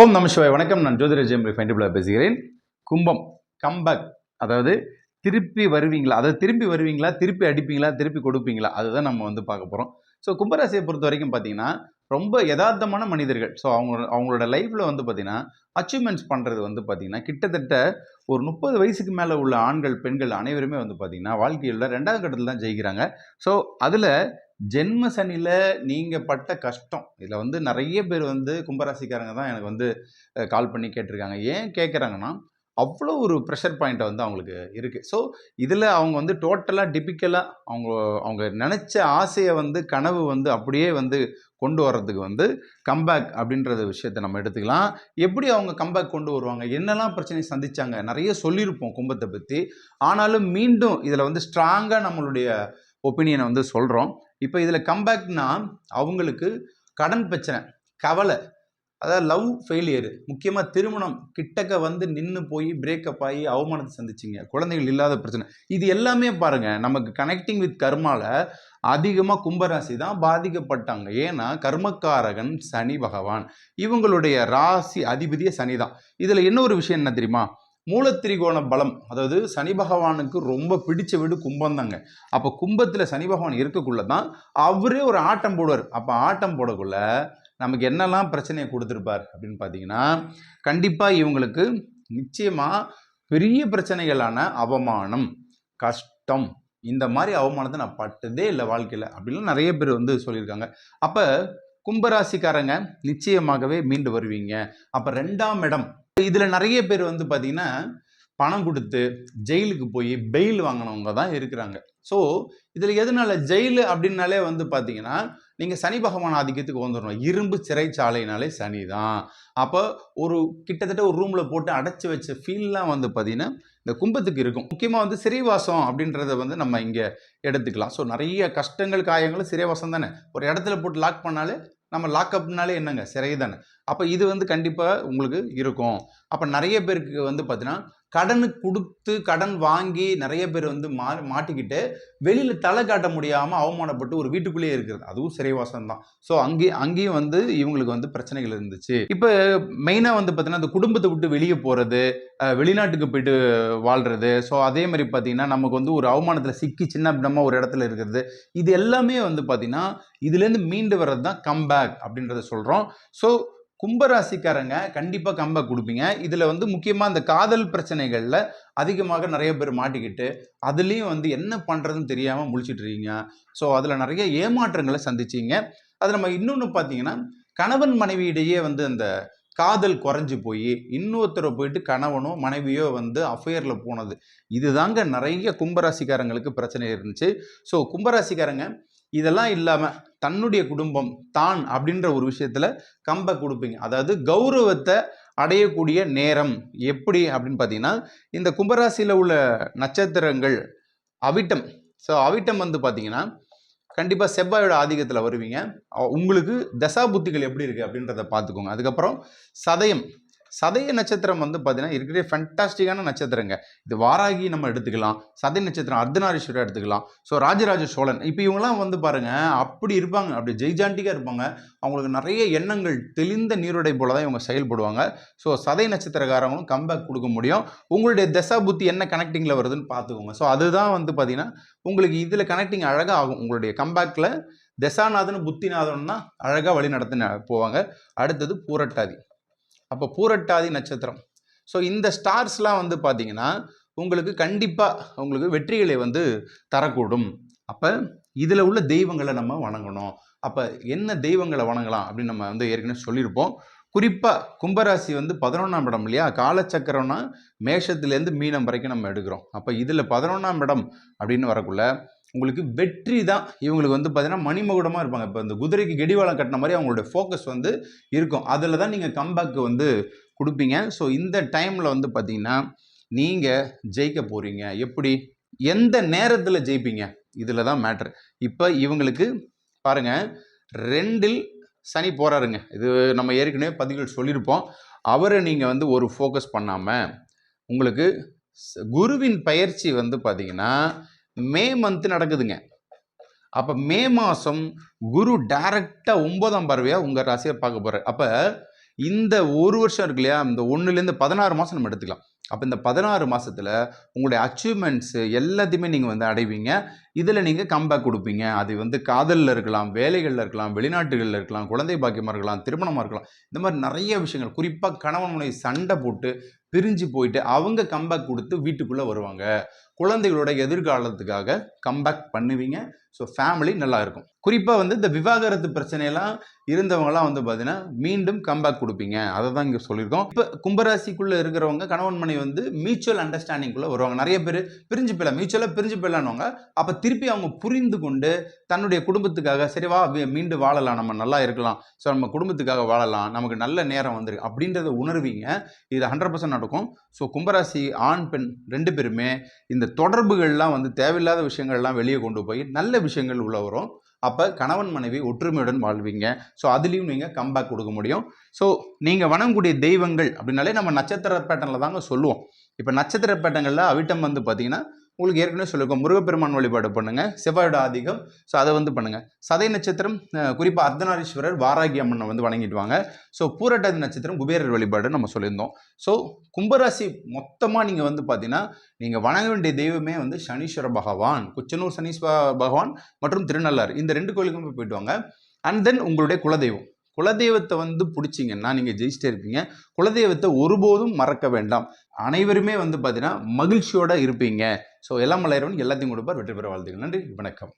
ஓம் நம சிவாய். வணக்கம். நான் ஜோதிர ஜெயம் ஃபைண்டிபிளா பேசுகிறேன். கும்பம் கம்பேக் அதாவது திருப்பி வருவீங்களா? அதாவது திருப்பி வருவீங்களா? திருப்பி அடிப்பீங்களா? திருப்பி கொடுப்பீங்களா? அதுதான் நம்ம வந்து பார்க்க போகிறோம் ஸோ கும்பராசியை பொறுத்த வரைக்கும் பார்த்தீங்கன்னா ரொம்ப யதார்த்தமான மனிதர்கள். ஸோ அவங்க அவங்களோட லைஃப்பில் வந்து பார்த்தீங்கன்னா அச்சீவ்மெண்ட்ஸ் பண்ணுறது வந்து பார்த்தீங்கன்னா கிட்டத்தட்ட ஒரு முப்பது வயசுக்கு மேலே உள்ள ஆண்கள் பெண்கள் அனைவருமே வந்து பார்த்தீங்கன்னா வாழ்க்கையில் ரெண்டாவது கட்டத்தில் தான் ஜெயிக்கிறாங்க. ஸோ அதில் ஜென்ம சனியில் நீங்கள் பட்ட கஷ்டம். இதில் வந்து நிறைய பேர் வந்து கும்பராசிக்காரங்க தான் எனக்கு வந்து கால் பண்ணி கேட்டிருக்காங்க. ஏன் கேட்குறாங்கன்னா அவ்வளோ ஒரு ப்ரெஷர் பாயிண்ட்டை வந்து அவங்களுக்கு இருக்குது ஸோ இதில் அவங்க வந்து டோட்டலாக டிப்பிக்கலாக அவங்க அவங்க நினச்ச ஆசையை வந்து கனவு வந்து அப்படியே வந்து கொண்டு வர்றதுக்கு வந்து கம்பேக் அப்படின்றத விஷயத்தை நம்ம எடுத்துக்கலாம். எப்படி அவங்க கம்பேக் கொண்டு வருவாங்க? என்னெல்லாம் பிரச்சனை சந்தித்தாங்க நிறைய சொல்லியிருப்போம் கும்பத்தை பற்றி ஆனாலும் மீண்டும் இதில் வந்து ஸ்ட்ராங்காக நம்மளுடைய ஒப்பீனியனை வந்து சொல்கிறோம் இப்போ இதில் கம்பேக்னா அவங்களுக்கு கடன் பிரச்சனை கவலை. அதாவது லவ் ஃபெயிலியர் முக்கியமாக திருமணம் கிட்டக்க வந்து நின்று போய் பிரேக்கப் ஆகி அவமானத்தை சந்திச்சிங்க. குழந்தைகள் இல்லாத பிரச்சனை. இது எல்லாமே பாருங்கள் நமக்கு கனெக்டிங் வித் கர்மாவில் அதிகமாக கும்பராசி தான் பாதிக்கப்பட்டாங்க. ஏன்னா கர்மக்காரகன் சனி பகவான். இவங்களுடைய ராசி அதிபதியே சனி தான். இதில் இன்னொரு விஷயம் என்ன தெரியுமா? மூலத்திரிகோண பலம் அதாவது சனி பகவானுக்கு ரொம்ப பிடிச்ச வீடு கும்பம் தாங்க அப்போ கும்பத்தில் சனி பகவான் இருக்கக்குள்ள தான் அவரே ஒரு ஆட்டம் போடுவார். அப்போ ஆட்டம் போடக்குள்ள நமக்கு என்னெல்லாம் பிரச்சனையை கொடுத்துருப்பார் அப்படின்னு பார்த்தீங்கன்னா கண்டிப்பாக இவங்களுக்கு நிச்சயமாக பெரிய பிரச்சனைகளான அவமானம் கஷ்டம் இந்த மாதிரி அவமானத்தை நான் பட்டதே இல்லை வாழ்க்கையில் அப்படின்லாம் நிறைய பேர் வந்து சொல்லியிருக்காங்க. அப்போ கும்பராசிக்காரங்க நிச்சயமாகவே மீண்டு வருவீங்க. அப்போ ரெண்டாம் இடம். இதில் நிறைய பேர் வந்து பார்த்தீங்கன்னா பணம் கொடுத்து ஜெயிலுக்கு போய் பெயில் வாங்கினவங்க தான் இருக்கிறாங்க. ஸோ இதில் எதனால ஜெயிலு அப்படின்னாலே வந்து பார்த்தீங்கன்னா நீங்கள் சனி பகவான் ஆதிக்கத்துக்கு வந்துடணும் இரும்பு சிறைச்சாலைனாலே சனி தான் அப்போ ஒரு கிட்டத்தட்ட ஒரு ரூமில் போட்டு அடைச்சி வச்ச ஃபீல்லாம் வந்து பார்த்தீங்கன்னா இந்த கும்பத்துக்கு இருக்கும். முக்கியமாக வந்து சிறைவாசம் அப்படின்றத வந்து நம்ம இங்கே எடுத்துக்கலாம். ஸோ நிறைய கஷ்டங்கள் காயங்களும் சிறைவாசம் தானே? ஒரு இடத்துல போட்டு லாக் பண்ணாலே நம்ம லாக்அப்னாலே என்னங்க? சிறை தானே. அப்போ இது வந்து கண்டிப்பாக உங்களுக்கு இருக்கும். அப்போ நிறைய பேருக்கு வந்து பார்த்தீங்கன்னா கடன் கொடுத்து கடன் வாங்கி நிறைய பேர் வந்து மா மாட்டிக்கிட்டு வெளியில் தலை காட்ட முடியாமல் அவமானப்பட்டு ஒரு வீட்டுக்குள்ளேயே இருக்கிறது. அதுவும் சிறைவாசம் தான். ஸோ அங்கேயும் அங்கேயும் வந்து இவங்களுக்கு வந்து பிரச்சனைகள் இருந்துச்சு. இப்போ மெயினாக வந்து பார்த்தீங்கன்னா அந்த குடும்பத்தை விட்டு வெளியே போகிறது வெளிநாட்டுக்கு போயிட்டு வாழ்கிறது ஸோ அதே மாதிரி பார்த்தீங்கன்னா நமக்கு வந்து ஒரு அவமானத்தில் சிக்கி சின்ன பின்னமாக ஒரு இடத்துல இருக்கிறது. இது எல்லாமே வந்து பார்த்திங்கன்னா இதுலேருந்து மீண்டு வர்றது தான் கம்பேக் அப்படின்றத சொல்கிறோம் ஸோ கும்பராசிக்காரங்க கண்டிப்பாக கம்பை கொடுப்பீங்க. இதில் வந்து முக்கியமாக இந்த காதல் பிரச்சனைகளில் அதிகமாக நிறைய பேர் மாட்டிக்கிட்டு அதுலேயும் வந்து என்ன பண்ணுறதுன்னு தெரியாமல் முழிச்சிட்டு இருக்கீங்க. ஸோ அதில் நிறைய ஏமாற்றங்களை சந்திச்சிங்க. அது நம்ம இன்னொன்று பார்த்தீங்கன்னா கணவன் மனைவியிடையே வந்து அந்த காதல் குறைஞ்சி போய் இன்னொருத்தரை போயிட்டு கணவனோ மனைவியோ வந்து அஃபேரில் போனது. இதுதாங்க நிறைய கும்பராசிக்காரங்களுக்கு பிரச்சனை இருந்துச்சு. ஸோ கும்பராசிக்காரங்க இதெல்லாம் இல்லாமல் தன்னுடைய குடும்பம் தான் அப்படின்ற ஒரு விஷயத்தில் கம்பை கொடுப்பீங்க. அதாவது கௌரவத்தை அடையக்கூடிய நேரம் எப்படி அப்படின்னு பார்த்தீங்கன்னா இந்த கும்பராசியில் உள்ள நட்சத்திரங்கள் அவிட்டம். ஸோ அவிட்டம் வந்து பார்த்தீங்கன்னா கண்டிப்பாக செவ்வாயோட ஆதிக்கத்தில் வருவீங்க. உங்களுக்கு தசா புத்திகள் எப்படி இருக்குது அப்படின்றத பார்த்துக்கோங்க. அதுக்கப்புறம் சதயம். சதய நட்சத்திரம் வந்து பார்த்தீங்கன்னா இருக்கிற ஃபண்டாஸ்டிக்கான நட்சத்திரங்க. இது வாராகி நம்ம எடுத்துக்கலாம். சதய நட்சத்திரம் அர்த்தநாரீஸ்வரர் எடுத்துக்கலாம். ஸோ ராஜராஜ சோழன். இப்போ இவங்களாம் வந்து பாருங்கள் அப்படி இருப்பாங்க. அப்படி ஜெய்ஜாண்டிக்காக இருப்பாங்க. அவங்களுக்கு நிறைய எண்ணங்கள் தெளிந்த நீரோடை போல தான் இவங்க செயல்படுவாங்க. ஸோ சதய நட்சத்திரக்காரங்களும் கம்பேக் கொடுக்க முடியும். உங்களுடைய தசா புத்தி என்ன கனெக்டிங்கில் வருதுன்னு பார்த்துக்கோங்க ஸோ அதுதான் வந்து பார்த்தீங்கன்னா உங்களுக்கு இதில் கனெக்டிங் அழகாக ஆகும். உங்களுடைய கம்பேக்கில் தசாநாதன் புத்திநாதன்னா அழகாக வழி நடத்தின போவாங்க. அடுத்தது பூரட்டாதி. அப்போ பூரட்டாதி நட்சத்திரம். ஸோ இந்த ஸ்டார்ஸ்லாம் வந்து பார்த்தீங்கன்னா உங்களுக்கு கண்டிப்பாக உங்களுக்கு வெற்றிகளை வந்து தரக்கூடும். அப்போ இதில் உள்ள தெய்வங்களை நம்ம வணங்கணும். அப்போ என்ன தெய்வங்களை வணங்கலாம் அப்படின்னு நம்ம வந்து ஏற்கனவே சொல்லியிருப்போம். குறிப்பாக கும்பராசி வந்து பதினொன்றாம் இடம் இல்லையா? காலச்சக்கரம்னா மேஷத்துலேருந்து மீனம் வரைக்கும் நம்ம எடுக்கிறோம். அப்போ இதில் பதினொன்றாம் இடம் அப்படின்னு வரக்குள்ள உங்களுக்கு வெற்றி தான். இவங்களுக்கு வந்து பார்த்தீங்கன்னா மணிமகுடமாக இருப்பாங்க. இப்போ இந்த குதிரைக்கு கெடிவாளம் கட்டின மாதிரி அவங்களோட ஃபோக்கஸ் வந்து இருக்கும். அதில் தான் நீங்கள் கம்பேக்கு வந்து கொடுப்பீங்க. ஸோ இந்த டைமில் வந்து பார்த்தீங்கன்னா நீங்கள் ஜெயிக்க போகிறீங்க எப்படி? எந்த நேரத்தில் ஜெயிப்பீங்க? இதில் தான் மேட்ரு இப்போ இவங்களுக்கு பாருங்கள் ரெண்டில் சனி போகிறாருங்க இது நம்ம ஏற்கனவே பதிவுகள் சொல்லியிருப்போம். அவரை நீங்கள் வந்து ஒரு ஃபோக்கஸ் பண்ணாமல் உங்களுக்கு குருவின் பயிற்சி வந்து பார்த்திங்கன்னா மே மந்த் நடக்குதுங்க. அப்போ மே மாதம் குரு டைரக்டாக ஒன்பதாம் பறவையாக உங்கள் ராசியை பார்க்க போகிறார் அப்போ இந்த ஒரு வருஷம் இருக்கு இல்லையா? இந்த ஒன்றுலேருந்து பதினாறு மாதம் நம்ம எடுத்துக்கலாம். அப்போ இந்த பதினாறு மாதத்தில் உங்களுடைய அச்சீவ்மெண்ட்ஸு எல்லாத்தையுமே நீங்கள் வந்து அடைவீங்க. இதில் நீங்கள் கம்பேக் கொடுப்பீங்க. அது வந்து காதலில் இருக்கலாம் வேலைகளில் இருக்கலாம் வெளிநாட்டுகளில் இருக்கலாம் குழந்தை பாக்கியமாக இருக்கலாம் திருமணமாக இருக்கலாம். இந்த மாதிரி நிறைய விஷயங்கள். குறிப்பாக கணவன் முனை சண்டை போட்டு பிரிஞ்சு போயிட்டு அவங்க கம்பேக் கொடுத்து வீட்டுக்குள்ளே வருவாங்க. குழந்தைகளோட எதிர்காலத்துக்காக கம்பேக் பண்ணுவீங்க. ஸோ ஃபேமிலி நல்லா இருக்கும் குறிப்பாக வந்து இந்த விவாகரத்து பிரச்சனையெல்லாம் இருந்தவங்கலாம் வந்து பார்த்தீங்கன்னா மீண்டும் கம்பேக் கொடுப்பீங்க. அதை தான் இங்கே சொல்லியிருக்கோம். இப்போ கும்பராசிக்குள்ளே இருக்கிறவங்க கணவன் மனைவி வந்து மியூச்சுவல் அண்டர்ஸ்டாண்டிங்குள்ளே வருவாங்க. நிறைய பேர் பிரிஞ்சு போயிடலாம். மியூச்சுவலாக பிரிஞ்சு போயிடலான்வாங்க அப்போ திருப்பி அவங்க புரிந்து கொண்டு தன்னுடைய குடும்பத்துக்காக சரி வா மீண்டும் வாழலாம். நம்ம நல்லா இருக்கலாம். ஸோ நம்ம குடும்பத்துக்காக வாழலாம். நமக்கு நல்ல நேரம் வந்துருக்கு அப்படின்றத உணர்வீங்க. இது ஹண்ட்ரட் பர்சன்ட் நடக்கும். ஸோ கும்பராசி ஆண் பெண் ரெண்டு பேருமே இந்த தொடர்புகள்லாம் வந்து தேவையில்லாத விஷயங்கள்லாம் வெளியே கொண்டு போய் நல்ல விஷயங்கள் உள்ள வரும். அப்போ கணவன் மனைவி ஒற்றுமையுடன் வாழ்வீங்க. ஸோ அதுலேயும் நீங்கள் கம்பேக் கொடுக்க முடியும். ஸோ நீங்கள் வணங்கக்கூடிய தெய்வங்கள் அப்படின்னாலே நம்ம நட்சத்திர பேட்டனில் தாங்க சொல்லுவோம். இப்போ நட்சத்திர பேட்டங்களில் அவிட்டம் வந்து பார்த்தீங்கன்னா உங்களுக்கு ஏற்கனவே சொல்லியிருக்கோம். முருகப்பெருமான் வழிபாடு பண்ணுங்கள் செவ்வாயோட ஆதிக்கம். ஸோ அதை வந்து பண்ணுங்கள் சதை நட்சத்திரம் குறிப்பாக அர்த்தநாரீஸ்வரர் வாராகி அம்மனை வந்து வணங்கிட்டு வாங்க. ஸோ பூரட்டாதி நட்சத்திரம் குபேரர் வழிபாடு நம்ம சொல்லியிருந்தோம். ஸோ கும்பராசி மொத்தமாக நீங்கள் வந்து பார்த்தீங்கன்னா நீங்கள் வணங்க வேண்டிய தெய்வமே வந்து சனீஸ்வர பகவான். குச்சனூர் சனீஸ்வர பகவான் மற்றும் திருநள்ளாறு. இந்த ரெண்டு கோயிலுக்குமே போயிட்டு வாங்க. அண்ட் தென் உங்களுடைய குலதெய்வம். குலதெய்வத்தை வந்து பிடிச்சிங்கன்னா நீங்கள் ஜெயிச்சிட்டே இருப்பீங்க. குலதெய்வத்தை ஒருபோதும் மறக்க வேண்டாம். அனைவருமே வந்து பார்த்தீங்கன்னா மகிழ்ச்சியோடு இருப்பீங்க. ஸோ எல்லாம் மலையரவன் எல்லாத்தையும் கொடுப்பார் வெற்றி பெற வாழ்த்துக்கள். நன்றி வணக்கம்.